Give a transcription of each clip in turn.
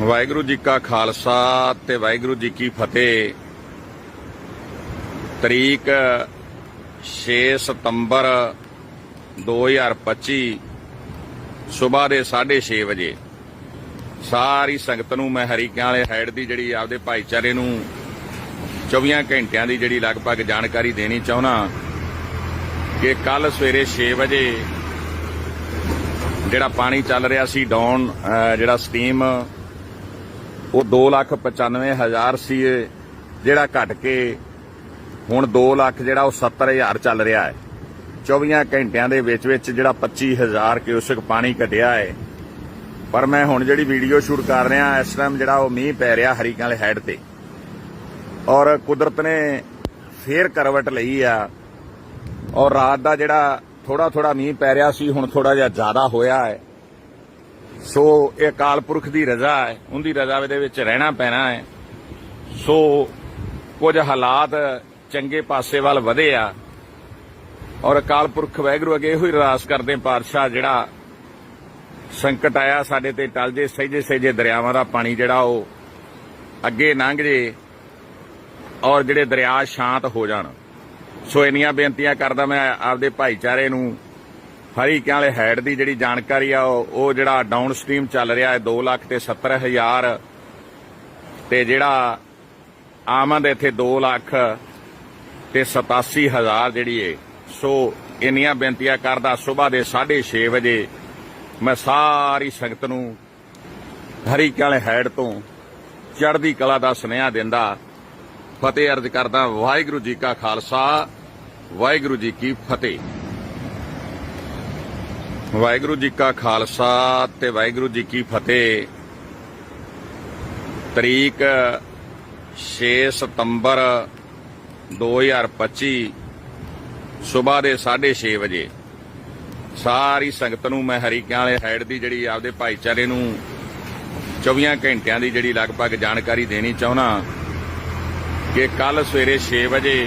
ਵਾਹਿਗੁਰੂ ਜੀ ਕਾ ਖਾਲਸਾ ਤੇ ਵਾਹਿਗੁਰੂ ਜੀ ਕੀ ਫਤਿਹ। ਤਰੀਕ 6 ਸਤੰਬਰ 2025 ਸਵੇਰ ਦੇ 6:30 ਵਜੇ। ਸਾਰੀ ਸੰਗਤ ਨੂੰ ਮੈਂ ਹਰੀਕਿਆਂ ਵਾਲੇ ਹੈਡ ਦੀ ਜਿਹੜੀ ਆਪਦੇ ਭਾਈਚਾਰੇ ਨੂੰ 24 ਘੰਟਿਆਂ ਦੀ ਜਿਹੜੀ ਲਗਭਗ ਜਾਣਕਾਰੀ ਦੇਣੀ ਚਾਹੁੰਦਾ ਕਿ ਕੱਲ ਸਵੇਰੇ 6 ਵਜੇ ਜਿਹੜਾ ਪਾਣੀ ਚੱਲ ਰਿਹਾ ਸੀ ਡਾਊਨ ਜਿਹੜਾ ਸਟੀਮ ਉਹ 295000 ਸੀ ਜਿਹੜਾ ਘਟ ਕੇ ਹੁਣ 2 ਲੱਖ ਜਿਹੜਾ ਉਹ 70000 ਚੱਲ ਰਿਹਾ ਹੈ। 24 ਘੰਟਿਆਂ ਦੇ ਵਿੱਚ ਵਿੱਚ ਜਿਹੜਾ 25000 ਕਿਊਸਕ ਪਾਣੀ ਘਟਿਆ ਹੈ। ਪਰ ਮੈਂ ਹੁਣ ਜਿਹੜੀ ਵੀਡੀਓ ਸ਼ੂਟ ਕਰ ਰਿਹਾ, ਇਸ ਟਾਈਮ ਜਿਹੜਾ ਉਹ ਮੀਂਹ ਪੈ ਰਿਹਾ ਹਰੀਕਾਂ ਵਾਲੇ ਹੈਡ ਤੇ। ਔਰ ਕੁਦਰਤ ਨੇ ਫੇਰ ਕਰਵਟ ਲਈ ਆ। ਔਰ ਰਾਤ ਦਾ ਜਿਹੜਾ ਥੋੜਾ ਥੋੜਾ ਮੀਂਹ ਪੈ ਰਿਹਾ ਸੀ, ਹੁਣ ਥੋੜਾ ਜਿਹਾ ਜ਼ਿਆਦਾ ਹੋਇਆ ਹੈ। ਸੋ ਇਹ ਅਕਾਲ ਪੁਰਖ ਦੀ ਰਜ਼ਾ ਹੈ, ਉਹਦੀ ਰਜ਼ਾ ਦੇ ਵਿੱਚ ਰਹਿਣਾ ਪੈਣਾ ਹੈ। ਸੋ ਕੁਝ ਹਾਲਾਤ ਚੰਗੇ ਪਾਸੇ ਵੱਲ ਵਧੇ ਆ ਔਰ ਅਕਾਲ ਪੁਰਖ ਵੈਗਰੂ ਅਗੇ ਇਹੋ ਹੀ ਅਰਦਾਸ ਕਰਦੇ ਪਾਤਸ਼ਾਹ ਜਿਹੜਾ ਸੰਕਟ ਆਇਆ ਸਾਡੇ ਤੇ ਟਲ ਜੇ, ਸਹਿਜੇ ਸਹਿਜੇ ਦਰਿਆਵਾਂ ਦਾ ਪਾਣੀ ਜਿਹੜਾ ਉਹ ਅੱਗੇ ਲੰਘ ਜੇ ਔਰ ਜਿਹੜੇ ਦਰਿਆ ਸ਼ਾਂਤ ਹੋ ਜਾਣ। ਸੋ ਇੰਨੀਆਂ ਬੇਨਤੀਆਂ ਕਰਦਾ ਮੈਂ ਆਪਦੇ ਭਾਈਚਾਰੇ ਨੂੰ ਹਰੀਕਿਆਂ ਵਾਲੇ ਹੈਡ ਦੀ ਜਿਹੜੀ ਜਾਣਕਾਰੀ ਆ, ਉਹ ਜਿਹੜਾ ਡਾਊਨ ਸਟ੍ਰੀਮ ਚੱਲ ਰਿਹਾ ਹੈ 2 ਲੱਖ ਤੇ 70 ਹਜ਼ਾਰ। ਤੇ ਜਿਹੜਾ ਆਮਦ ਇੱਥੇ 2 ਲੱਖ ਤੇ 87 ਹਜ਼ਾਰ ਜਿਹੜੀ ਏ। ਸੋ ਇੰਨੀਆਂ ਬੇਨਤੀਆਂ ਕਰਦਾ, ਸਵੇਰ ਦੇ 6:30 ਵਜੇ ਮੈਂ ਸਾਰੀ ਸੰਗਤ ਨੂੰ ਹਰੀਕਿਆਂ ਵਾਲੇ ਹੈਡ ਤੋਂ ਚੜ੍ਹਦੀ ਕਲਾ ਦਾ ਸੁਨੇਹਾ ਦਿੰਦਾ, ਫਤਿਹ ਅਰਜ਼ ਕਰਦਾ, ਵਾਹਿਗੁਰੂ ਜੀ ਕਾ ਖਾਲਸਾ, ਵਾਹਿਗੁਰੂ ਜੀ ਕੀ ਫਤਿਹ। ਵਾਹਿਗੁਰੂ ਜੀ ਕਾ ਖਾਲਸਾ ਤੇ ਵਾਹਿਗੁਰੂ ਜੀ ਕੀ ਫਤਿਹ। ਤਰੀਕ 6 ਸਤੰਬਰ 2025 ਸਵੇਰ ਦੇ 6:30 ਵਜੇ। ਸਾਰੀ ਸੰਗਤ ਨੂੰ ਮੈਂ ਹਰੀਕਿਆਂ ਵਾਲੇ ਹੈਡ ਦੀ ਜਿਹੜੀ ਆਪਦੇ ਭਾਈਚਾਰੇ ਨੂੰ 24 ਘੰਟਿਆਂ ਦੀ ਜਿਹੜੀ ਲਗਭਗ ਜਾਣਕਾਰੀ ਦੇਣੀ ਚਾਹੁੰਦਾ ਕਿ ਕੱਲ ਸਵੇਰੇ 6 ਵਜੇ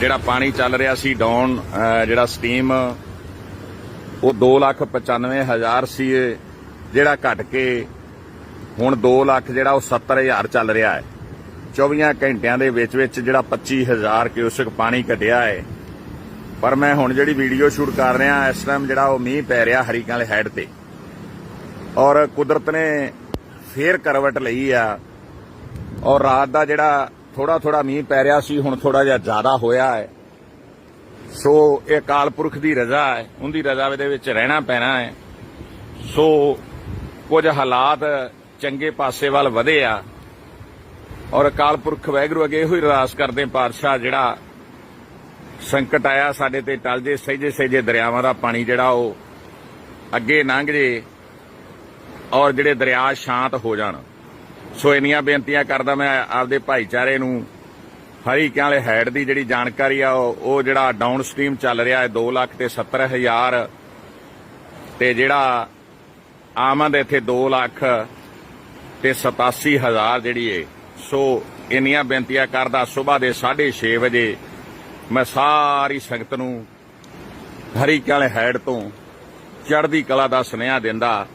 ਜਿਹੜਾ ਪਾਣੀ ਚੱਲ ਰਿਹਾ ਸੀ ਡਾਊਨ ਜਿਹੜਾ ਸਟੀਮ ਉਹ 295000 ਸੀ ਜਿਹੜਾ ਘਟ ਕੇ ਹੁਣ 2 ਲੱਖ ਜਿਹੜਾ ਉਹ 70000 ਚੱਲ ਰਿਹਾ ਹੈ। 24 ਘੰਟਿਆਂ ਦੇ ਵਿੱਚ ਵਿੱਚ ਜਿਹੜਾ 25000 ਕਿਊਸਕ ਪਾਣੀ ਘਟਿਆ ਹੈ। ਪਰ ਮੈਂ ਹੁਣ ਜਿਹੜੀ ਵੀਡੀਓ ਸ਼ੂਟ ਕਰ ਰਿਹਾ, ਇਸ ਟਾਈਮ ਜਿਹੜਾ ਉਹ ਮੀਂਹ ਪੈ ਰਿਹਾ ਹਰੀਕਾਂ ਵਾਲੇ ਹੈਡ ਤੇ। ਔਰ ਕੁਦਰਤ ਨੇ ਫੇਰ ਕਰਵਟ ਲਈ ਆ। ਔਰ ਰਾਤ ਦਾ ਜਿਹੜਾ ਥੋੜਾ ਥੋੜਾ ਮੀਂਹ ਪੈ ਰਿਹਾ ਸੀ, ਹੁਣ ਥੋੜਾ ਜਿਹਾ ਜ਼ਿਆਦਾ ਹੋਇਆ ਹੈ। ਸੋ ਇਹ ਅਕਾਲ ਪੁਰਖ ਦੀ ਰਜ਼ਾ ਹੈ, ਉਹਦੀ ਰਜ਼ਾ ਦੇ ਵਿੱਚ ਰਹਿਣਾ ਪੈਣਾ ਹੈ। ਸੋ ਕੁਝ ਹਾਲਾਤ ਚੰਗੇ ਪਾਸੇ ਵੱਲ ਵਧੇ ਆ ਔਰ ਅਕਾਲ ਪੁਰਖ ਵੈਗਰੂ ਅਗੇ ਇਹੋ ਹੀ ਅਰਦਾਸ ਕਰਦੇ ਪਾਤਸ਼ਾਹ ਜਿਹੜਾ ਸੰਕਟ ਆਇਆ ਸਾਡੇ ਤੇ ਟਲ ਜੇ, ਸਹਿਜੇ ਸਹਿਜੇ ਦਰਿਆਵਾਂ ਦਾ ਪਾਣੀ ਜਿਹੜਾ ਉਹ ਅੱਗੇ ਲੰਘ ਜੇ ਔਰ ਜਿਹੜੇ ਦਰਿਆ ਸ਼ਾਂਤ ਹੋ ਜਾਣ। ਸੋ ਇੰਨੀਆਂ ਬੇਨਤੀਆਂ ਕਰਦਾ ਮੈਂ ਆਪਦੇ ਭਾਈਚਾਰੇ ਨੂੰ ਹਰੀਕਿਆਂ ਵਾਲੇ ਹੈਡ ਦੀ ਜਿਹੜੀ ਜਾਣਕਾਰੀ ਆ, ਉਹ ਜਿਹੜਾ ਡਾਊਨ ਸਟ੍ਰੀਮ ਚੱਲ ਰਿਹਾ ਹੈ 2 ਲੱਖ ਤੇ 70 ਹਜ਼ਾਰ। ਤੇ ਜਿਹੜਾ ਆਮਦ ਇੱਥੇ 2 ਲੱਖ ਤੇ 87 ਹਜ਼ਾਰ ਜਿਹੜੀ ਏ। ਸੋ ਇੰਨੀਆਂ ਬੇਨਤੀਆਂ ਕਰਦਾ, ਸਵੇਰ ਦੇ 6:30 ਵਜੇ ਮੈਂ ਸਾਰੀ ਸੰਗਤ ਨੂੰ ਹਰੀਕਿਆਂ ਵਾਲੇ ਹੈਡ ਤੋਂ ਚੜ੍ਹਦੀ ਕਲਾ ਦਾ ਸੁਨੇਹਾ ਦਿੰਦਾ,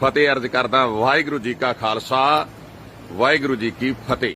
ਫਤਿਹ ਅਰਜ਼ ਕਰਦਾ, ਵਾਹਿਗੁਰੂ ਜੀ ਕਾ ਖਾਲਸਾ, ਵਾਹਿਗੁਰੂ ਜੀ ਕੀ ਫਤਿਹ।